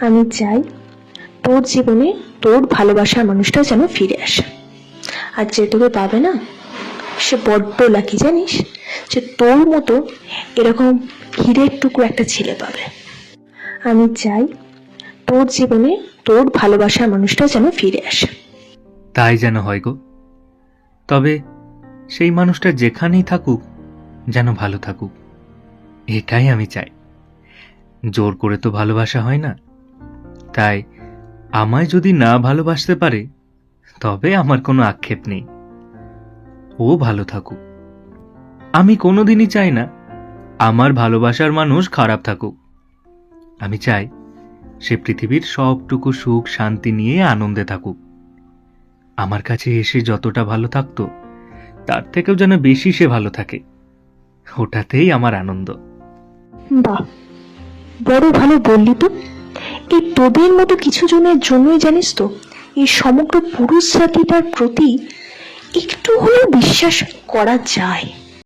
আমি চাই তোর জীবনে তোর ভালোবাসার মানুষটা যেন ফিরে আসে। আর যে তোকে পাবে না, সে বড্ড লাকি জানিস? যে তোর মতো এরকম হীরের টুকরো একটা ছেলে পাবে। আমি চাই তোর জীবনে তোর ভালোবাসার মানুষটা যেন ফিরে আসে। তাই যেন হয় গো। তবে সেই মানুষটা যেখানেই থাকুক, যেন ভালো থাকুক। এটাই আমি চাই। জোর করে তো ভালোবাসা হয় না। তাই আমায় যদি না ভালোবাসতে পারে, তবে আমার কোনো আক্ষেপ নেই। ও ভালো থাকুক। আমি কোনোদিনই চাই না আমার ভালোবাসার মানুষ খারাপ থাকুক। আমি চাই সে পৃথিবীর সবটুকু সুখ শান্তি নিয়ে আনন্দে থাকুক। আমার কাছে এসে যতটা ভালো থাকতো, তার থেকেও যেন বেশি সে ভালো থাকে। ওটাতেই আমার আনন্দ। বাহ, বড় ভালো বললি তো। এই তোদের মতো কিছু জনের জন্যই জানিস তো, এই সমগ্র পুরুষ জাতিটার প্রতি একটু হলেও বিশ্বাস করা যায়।